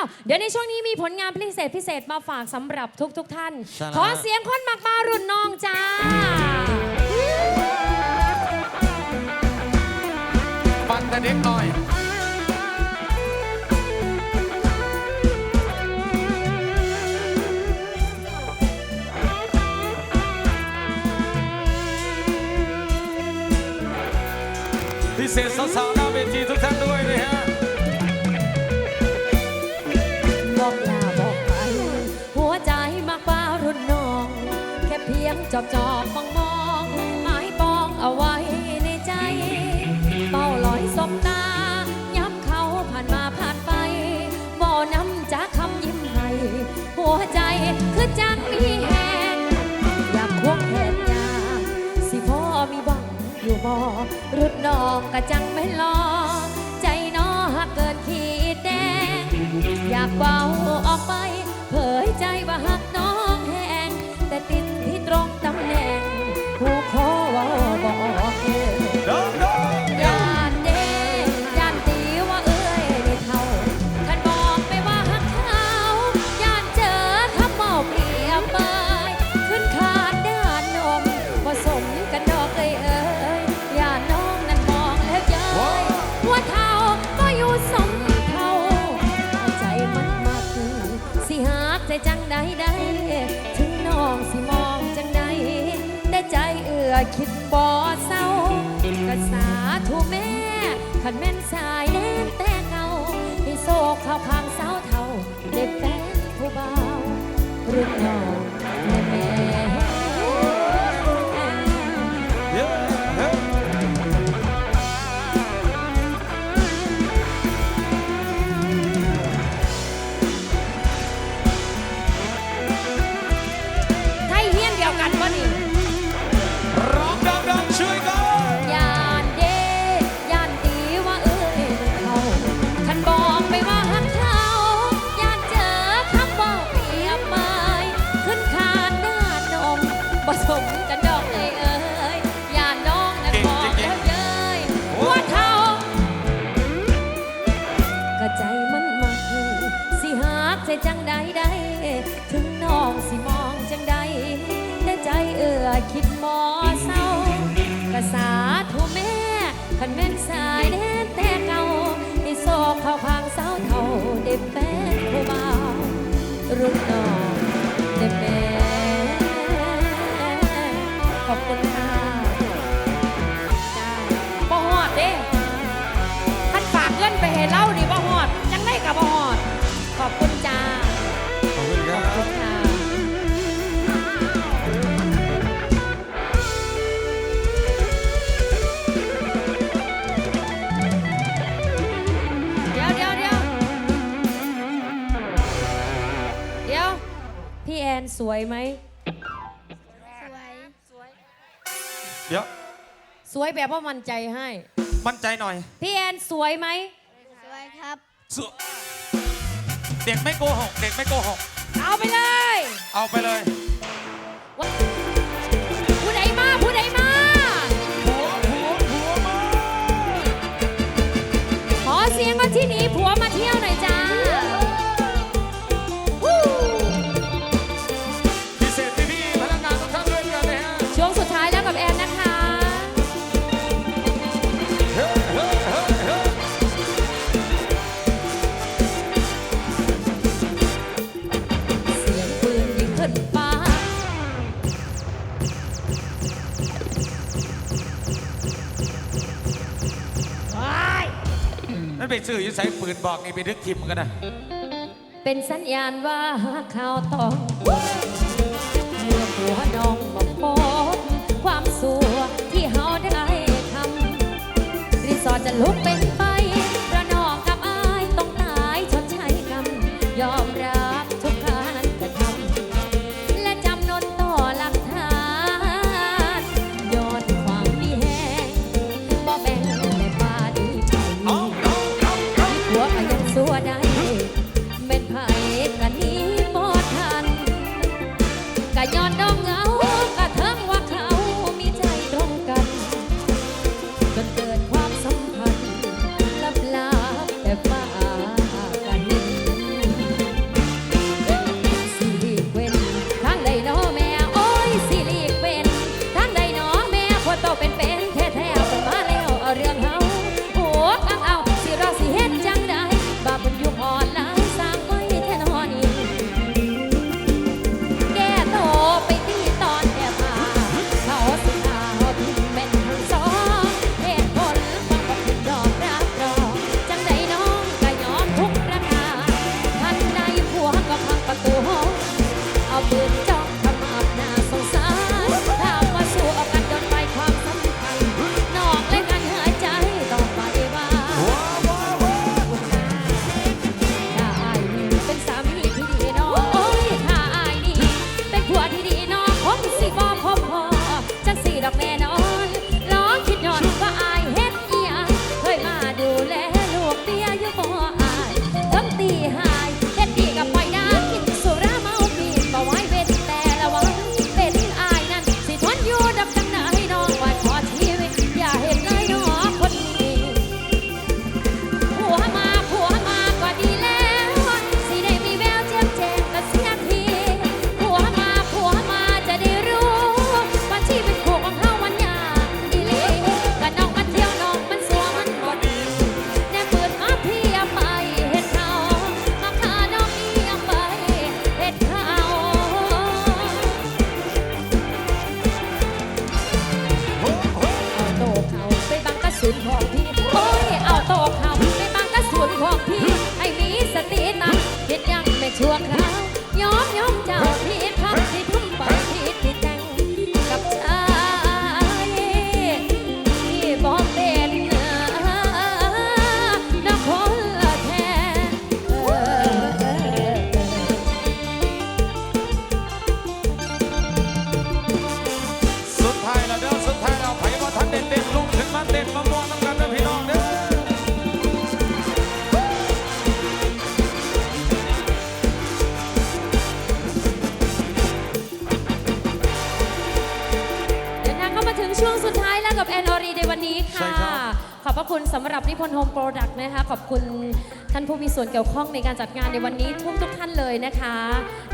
าวเดี๋ยวในช่วงนี้มีผลงานพิเศษพิเศษมาฝากสำหรับทุกทุกๆท่าน ใช่แล้ว ขอเสียงคนมากมารุ่นน้องจ้า ฟังแต่เด็กหน่อย พิเศษสาวๆหน้าเวทีทุกท่านด้วยนะฮะ พียงจอบจอบมองมองหมายปองเอาไว้ในใจ เป้าลอยสบตา ย้ำเขาผ่านมาผ่านไป บ่อน้ำจากคำยิ้มให้ หัวใจคือจังมีแหงอยากควงแขนยาสิพ่อมีบังอยู่บ่รุ่นน้องกะจังไม่รอ ใจน้อหักเกินขีดแดง อยากเบาออกไป เผยใจว่าหักน้องแหงแต่ติด แน่งผู้ขอว่าบอกเองยานเด้ยานตีว่าเอ้ยได้เท่าท่านบอกไปว่าหักเขายานเจอคำบอกเปรียบเปยขึ้นขาดด้านนมผสมกันดอกเอ้ยเอ้ยยานน้องนั้นมองแล้วเย้ยหัวเท่าก็อยู่สมเท่าใจมันมักสิหากใจจังใดใด ใจเอื้อคิดบ่เศร้ากษาถูแม่ขันแม่นสายแดนแต่เงาให้โศกเข้าพังสาวเท่าได้แฟนผู้เบารุ่นน้องและแม่ ผสมกันดอกเอ้ยเอ้ยยานน้องนั้นบอกแล้วเย้ยหัวเท่าก็ใจมันมักสิหากใจจังใดใดถึงน้องสิมองจังใดแต่ใจเอื้อคิดหมอเศร้ากะสาธุแม่ขันแม่นสายแดนแต่เก่าให้โศกเข้าพางเศร้าเท่าได้แฟ วยแบบว่ามั่นใจให้ มั่นใจหน่อยพี่แอนสวยไหม สวยครับสุเด็กไม่โกหก เด็กไม่โกหก เอาไปเลย เอาไปเลย นั่นไปซื้ออยูใส่ปืนบอกนี่ไปดึกทิมกันนะเป็นสัญญาณว่าข่าวต้องเมื่อหัวน้องมาพบความสัวที่เฮาได้ทำรีสอร์ทจะลุกเป็น ขอบพระคุณสำหรับนิพนธ์โฮมโปรดักต์นะคะ ขอบคุณท่านผู้มีส่วนเกี่ยวข้องในการจัดงานในวันนี้ทุกทุกท่านเลยนะคะ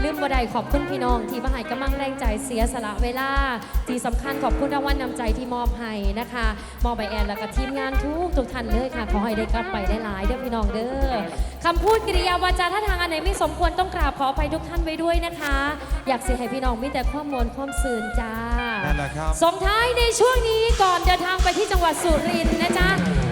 ลืมบ่ได้ขอบคุณพี่น้องที่มาให้กำลังแรงใจเสียสละเวลา ที่สำคัญขอบคุณรางวัลนำใจที่มอบให้นะคะ มอบไปแอนแล้วก็ทีมงานทุกทุกท่านเลยค่ะ ขอให้ได้กลับไปได้หลายเด้อพี่น้องเด้อคำพูดกิริยาวาจาท่าทางอันไหนไม่สมควรต้องกราบขออภัยทุกท่านไว้ด้วยนะคะ อยากเสียให้พี่น้องมีแต่ข้อมูลความสื่นจ้า สองท้ายในช่วงนี้ก่อนจะทางไปที่จังหวัดสุรินทร์นะจ๊ะ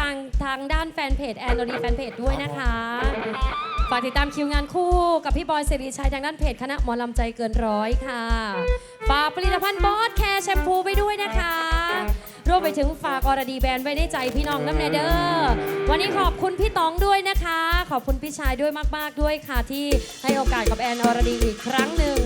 ทางทางด้านแฟนเพจแอนโทดีแฟนเพจด้วยนะคะ ฝากติดตามคิวงานคู่กับพี่บอยเสรีชัยทางด้านเพจคณะหมอลำใจเกินร้อยค่ะ ฝากผลิตภัณฑ์บอสแคร์แชมพูไปด้วยนะคะรวมไปถึงฝากอรดีแบรนด์ไว้ในใจพี่น้องน้ำเนเดอร์วันนี้ขอบคุณพี่ตองด้วยนะคะ ขอบคุณพี่ชายด้วยมาก ๆ ด้วยค่ะที่ให้โอกาสกับแอนอรดีอีกครั้งหนึ่ง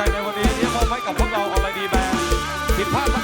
ใจในวันนี้ที่มอบให้กับพวกเราออนไลน์ดีแบนผิดพลาด